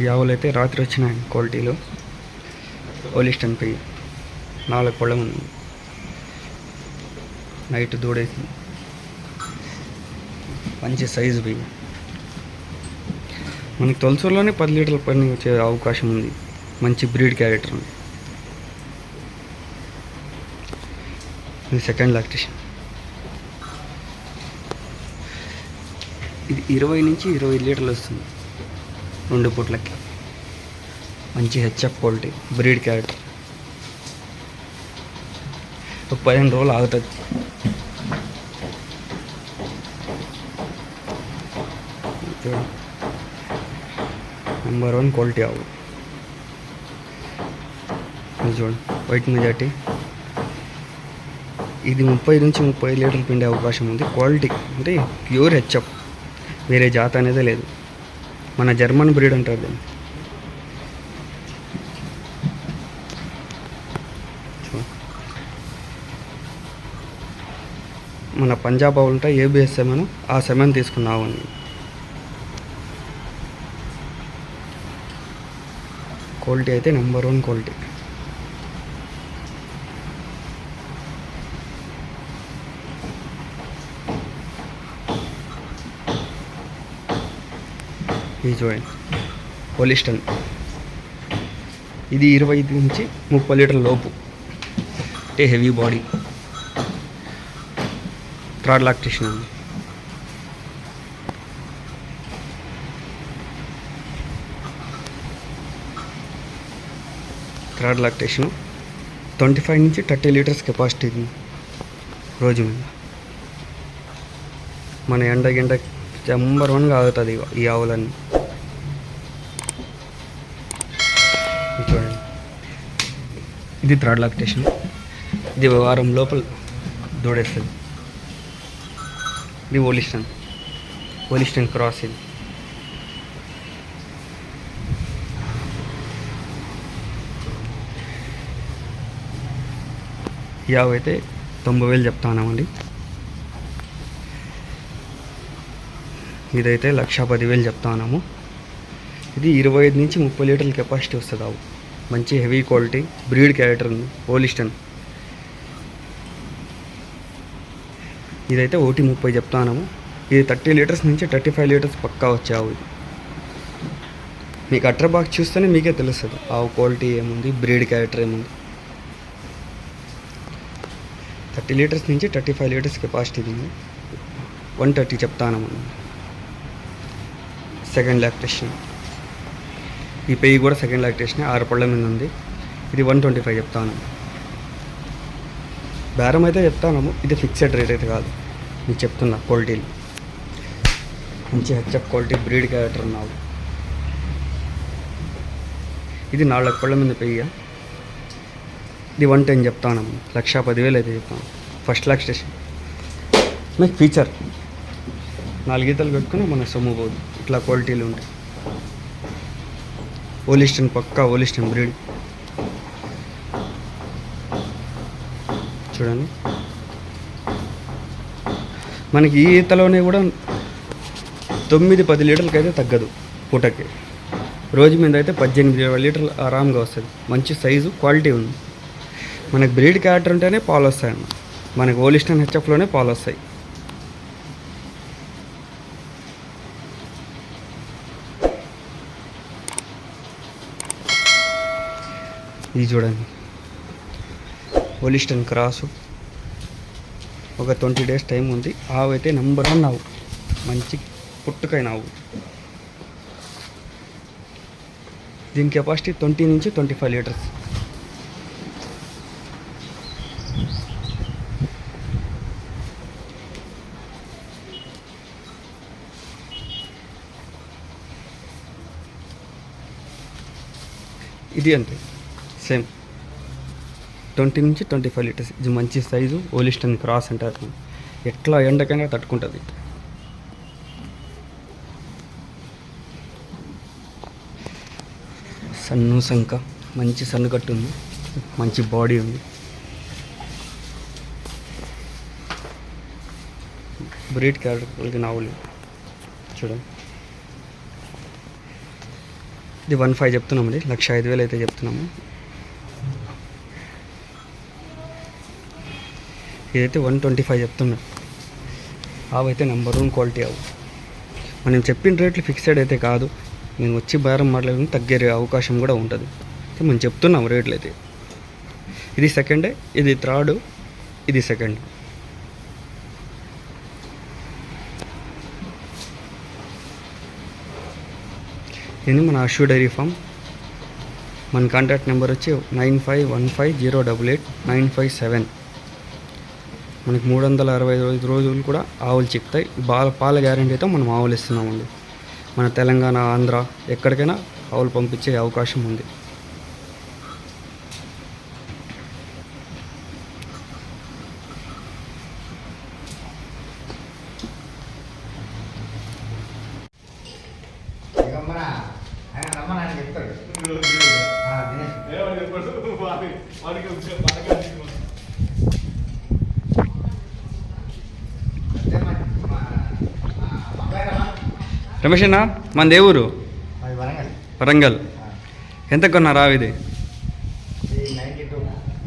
ఈ ఆవులు అయితే రాత్రి వచ్చినాయి క్వాలిటీలో. ఓలిస్టన్ పెయ్యి నాలుగు పళ్ళం ఉంది నైట్ దూడేసి. మంచి సైజు పెయ్యి మనకి తొలసూరులోనే పది లీటర్ల పని వచ్చే అవకాశం ఉంది. మంచి బ్రీడ్ క్యారెక్టర్ ఉంది. ఇది సెకండ్ లాక్టేషన్ ఇది ఇరవై నుంచి ఇరవై లీటర్లు వస్తుంది. రెండు పూట్లకి. మంచి హెచ్ఎఫ్ క్వాలిటీ బ్రీడ్ క్యారెట్. ఒక పదిహేను రోజులు ఆగుతుంది. నెంబర్ వన్ క్వాలిటీ ఆవు. చూడండి వైట్ మెజార్టీ ఇది ముప్పై నుంచి ముప్పై లీటర్లు పిండే అవకాశం ఉంది. క్వాలిటీ అంటే ప్యూర్ హెచ్ఎఫ్. వేరే జాత అనేది లేదు. మన జర్మన్ బ్రీడ్ అంటారు దీన్ని. మన పంజాబ్ ఆవులు ఉంటాయి ఏబిఎస్ సెమెన్ ఆ సెమెన్ తీసుకున్నావు అని క్వాలిటీ అయితే నెంబర్ వన్ క్వాలిటీ. ఇది చూడండి పోలిస్టన్ ఇది ఇరవై ఐదు నుంచి ముప్పై లీటర్ల లోపు. అంటే హెవీ బాడీ థర్డ్ లాక్టేషన్ ఉంది. థర్డ్ లాక్టేషన్ ట్వంటీ ఫైవ్ నుంచి థర్టీ లీటర్స్ కెపాసిటీ ఉంది. రోజు మీద. మన ఎండ గిండ నెంబర్ వన్గా ఆగుతుంది ఈ ఆవులన్నీ ఇది చూడండి ఇది థర్డ్ లాక్టేషన్. ఇది వారం లోపల దూడేస్తుంది. ఇది ఓలిస్టన్. ఓలిస్టన్ క్రాస్ ఇది. యావ్ అయితే తొంభై వేలు చెప్తా ఉన్నామండి ఇదైతే లక్ష పదివేలు ఉన్నాము. ఇది ఇరవై ఐదు నుంచి ముప్పై లీటర్ల కెపాసిటీ వస్తుంది ఆవు. మంచి హెవీ క్వాలిటీ బ్రీడ్ క్యారెక్టర్ ఉంది హోలిస్టన్ ఇదైతే ఓటీ ముప్పై చెప్తాను ఇది థర్టీ లీటర్స్ నుంచి థర్టీ ఫైవ్ లీటర్స్ పక్కా వచ్చే ఇది. మీకు అట్ర బాక్స్ చూస్తేనే మీకే తెలుస్తుంది ఆవు క్వాలిటీ ఏముంది బ్రీడ్ క్యారెక్టర్ ఏముంది. థర్టీ లీటర్స్ నుంచి థర్టీ ఫైవ్ లీటర్స్ కెపాసిటీ ఉంది. వన్ థర్టీ చెప్తాను సెకండ్ లాక్టేషన్ ఈ పెయ్యి కూడా సెకండ్ లాక్టేషన్ ఆరు పళ్ళ మీద ఉంది. ఇది వన్ ట్వంటీ ఫైవ్ చెప్తాను. బేరం అయితే చెప్తాను. ఇది ఫిక్సెడ్ రేట్ అయితే కాదు. నేను చెప్తున్నా క్వాలిటీలు మంచి హెచ్ఎఫ్ క్వాలిటీ బ్రీడ్ క్యారెక్టర్ ఉన్నావు. ఇది నాలుగు పళ్ళ మీద పెయ్య ఇది వన్ టెన్ చెప్తాను. లక్ష పదివేలు అయితే చెప్తాను. ఫస్ట్ లాక్ స్టేషన్ మీకు ఫీచర్ నాలుగు గీతలు పెట్టుకుని మన సొమ్ము పోదు. ఇట్లా క్వాలిటీలు ఉంటాయి. ఓలిస్టన్ పక్కా ఓలిస్టన్ బ్రీడ్. చూడండి. మనకి ఈ ఈతలోనే కూడా తొమ్మిది పది లీటర్లకి అయితే తగ్గదు పూటకి. రోజు మీద అయితే పద్దెనిమిది ఇరవై లీటర్లు ఆరామ్గా వస్తుంది. మంచి సైజు క్వాలిటీ ఉంది. మనకి బ్రీడ్ క్యారెక్టర్ ఉంటేనే పాలు వస్తాయన్న మనకి ఓలిస్టన్ హెచ్ఎఫ్లోనే పాలు వస్తాయి. ఇది చూడండి. ఒలిస్టన్ క్రాసు ఒక ట్వంటీ డేస్ టైం ఉంది. ఆవు అయితే నెంబర్ వన్ ఆవు. మంచి పుట్టుకైన ఆవు. దీని కెపాసిటీ ట్వంటీ నుంచి ట్వంటీ ఫైవ్ లీటర్స్ ఇది అంతే. సేమ్. ట్వంటీ నుంచి ట్వంటీ ఫైవ్ లీటర్స్. ఇది మంచి సైజు ఓలిస్టన్ క్రాస్ అంటారు. ఎట్లా ఎండకైనా తట్టుకుంటుంది. సన్ను సంక. మంచి సన్ను కట్టు ఉంది. మంచి బాడీ ఉంది. బ్రీడ్ క్యారెక్టర్ కలిగిన ఆవులు. చూడండి. ఇది వన్ ఫైవ్ చెప్తున్నామండి. లక్ష ఐదు వేలు అయితే చెప్తున్నాము. ఇదైతే వన్ ట్వంటీ ఫైవ్ చెప్తున్నా. అవైతే నెంబర్ వన్ క్వాలిటీ అవు మనం చెప్పిన రేట్లు ఫిక్స్డ్ అయితే కాదు. నేను వచ్చి బేరం మాట్లాడిన తగ్గే అవకాశం కూడా ఉంటుంది. మనం చెప్తున్నాం రేట్లు అయితే ఇది సెకండ్ ఇది థర్డ్ ఇది సెకండ్ ఇది మన అషూ డైరీ ఫామ్? మన కాంటాక్ట్ నెంబర్ వచ్చి nine five one five zero double eight nine five seven. మనకి మూడు వందల అరవై ఐదు రోజులు కూడా ఆవులు చిక్కుతాయి. బాగా పాల గ్యారెంటీతో మనం ఆవులు ఇస్తున్నామండి. మన తెలంగాణ ఆంధ్ర ఎక్కడికైనా ఆవులు పంపించే అవకాశం ఉంది. చెప్తాడు ఆ, దినేష్ అంటే మన మా- మా బంగారమా? రమేష్ మన దేవురు వరంగల్. ఎంత కొన్నారా ఇది?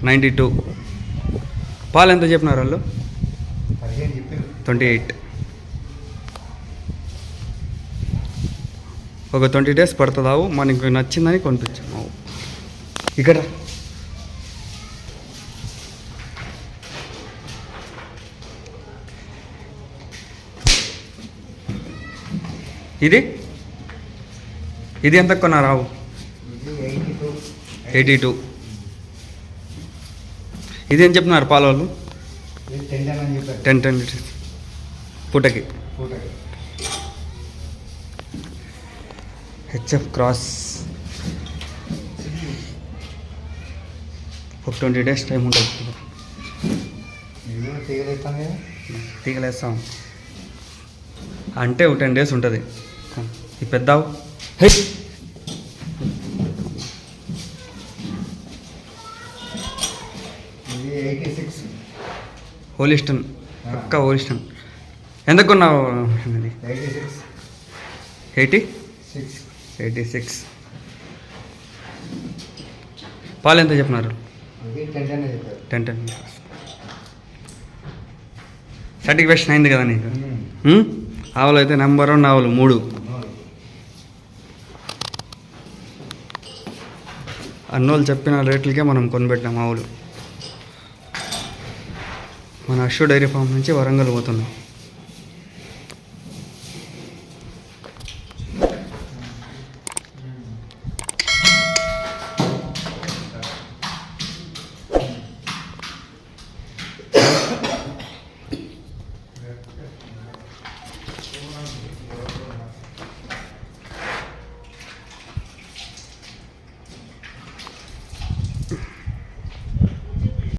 నైంటీ టూ పాలు ఎంత చెప్పినారు వాళ్ళు? ట్వంటీ ఎయిట్ ఒక ట్వంటీ డేస్ పడుతుందావు మనకి నచ్చిందని కొనిపించాము ఇక్కడ ఇది? ఇది ఎంత కొన్నారావు ఎయిటీ టూ. ఇది ఏం చెప్తున్నారు పాల వాళ్ళు టెన్ టెన్ పూటకి? HF cross. ఒక ట్వంటీ డేస్ టైం ఉంటుంది తీగలేస్తాం. అంటే ఒక టెన్ డేస్ ఉంటుంది. ఈ పెద్దావు. హే! ఇది ఎయిటీ సిక్స్ హోలిస్టన్ పక్క హోలిస్టన్ ఎంత కొన్నావు? Eighty six eighty? Six eighty six పాలు ఎంత చెప్పినారు? టెన్ టెన్ సర్టిఫికేషన్ అయింది కదా నీకు? ఆవులు అయితే నెంబర్ వన్ ఆవులు మూడు. అన్నోళ్ళు చెప్పిన రేట్లకే మనం కొనిపెట్టాం ఆవులు. మన అశ్వ డైరీ ఫామ్ నుంచి వరంగల్ పోతున్నాం.